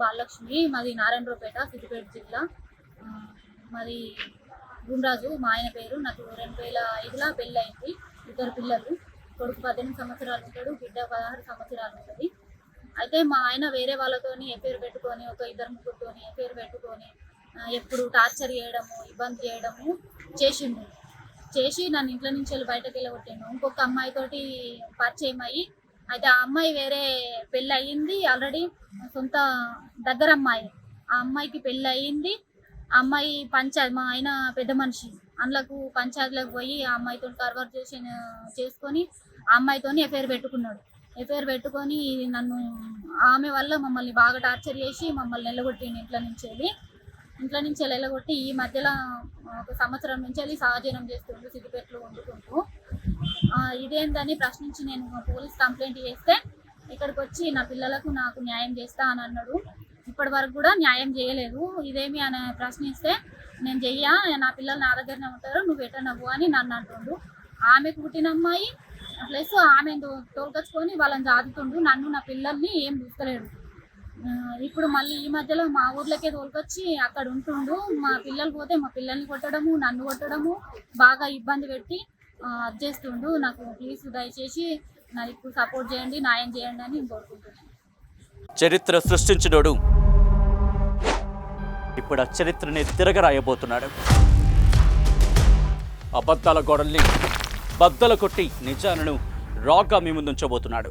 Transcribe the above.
బాలలక్ష్మి మాది నారాయణరావుపేట సిద్దిపేట జిల్లా. మాది గుండ్రాజు మా ఆయన పేరు. నాకు రెండు వేల ఐదులో పెళ్ళి అయింది. ఇద్దరు పిల్లలు. కొడుకు పద్దెనిమిది సంవత్సరాలు ఉంటాడు బిడ్డ పదహారు సంవత్సరాలు ఉంటుంది. అయితే మా ఆయన వేరే వాళ్ళతోని ఎఫేర్ పెట్టుకొని ఒక ఇద్దరు ముగ్గురుతోని ఎఫేర్ పెట్టుకొని ఎప్పుడు టార్చర్ చేయడము ఇబ్బంది చేయడము చేసిండు. చేసి నన్ను ఇంట్లో నుంచి వెళ్ళి బయటకు వెళ్ళగొట్టాను ఇంకొక అమ్మాయితోటి పరిచయం అయ్యి అయితే ఆ అమ్మాయి వేరే పెళ్ళి అయ్యింది ఆల్రెడీ సొంత దగ్గర అమ్మాయి. ఆ అమ్మాయికి పెళ్ళి అయ్యింది. ఆ అమ్మాయి పంచాయత్ మా ఆయన పెద్ద మనిషి. అందులోకి పంచాయతీలకు పోయి ఆ అమ్మాయితో కన్వర్జేషన్ చేసుకొని ఆ అమ్మాయితోని ఎఫ్ఐఆర్ పెట్టుకున్నాడు. ఎఫ్ఐఆర్ పెట్టుకొని నన్ను ఆమె వల్ల మమ్మల్ని బాగా టార్చర్ చేసి మమ్మల్ని వెళ్ళగొట్టిండు ఇంట్లో నుంచి వెళ్ళి. ఇంట్లో నుంచి వెళ్ళగొట్టి ఈ మధ్యలో ఒక సంవత్సరం నుంచి వెళ్ళి సహజనం చేస్తుండు సిద్దిపేటలో వండుకుంటూ. ఇదేందని ప్రశ్నించి నేను పోలీస్ కంప్లైంట్ చేస్తే ఇక్కడికి వచ్చి నా పిల్లలకు నాకు న్యాయం చేస్తా అని అన్నాడు. ఇప్పటి వరకు కూడా న్యాయం చేయలేదు. ఇదేమి అని ప్రశ్నిస్తే నేను చెయ్యా నా పిల్లలు నా దగ్గరనే ఉంటారు నువ్వు ఎటనవ్వు అని నన్ను అంటుండు. ఆమెకు పుట్టిన అమ్మాయి ప్లస్ ఆమె తోలుకొచ్చుకొని వాళ్ళని జాదుతుండు నన్ను నా పిల్లల్ని ఏం చూస్తలేడు. ఇప్పుడు మళ్ళీ ఈ మధ్యలో మా ఊర్లోకే తోలుకొచ్చి అక్కడ ఉంటుండు. మా పిల్లలు పోతే మా పిల్లల్ని కొట్టడము నన్ను కొట్టడము బాగా ఇబ్బంది పెట్టి అది చేస్తుండు. నాకు ప్లీజ్ దయచేసి నాకు ఇప్పుడు సపోర్ట్ చేయండి న్యాయం చేయండి అని కోరుకుంటున్నాను చరిత్ర సృష్టించినోడు. ఇప్పుడు ఆ చరిత్రని తిరగరాయబోతున్నాడు. అబద్ధాల గోడల్ని బద్దలు కొట్టి నిజాలను రాగా మీ ముందుంచబోతున్నాడు.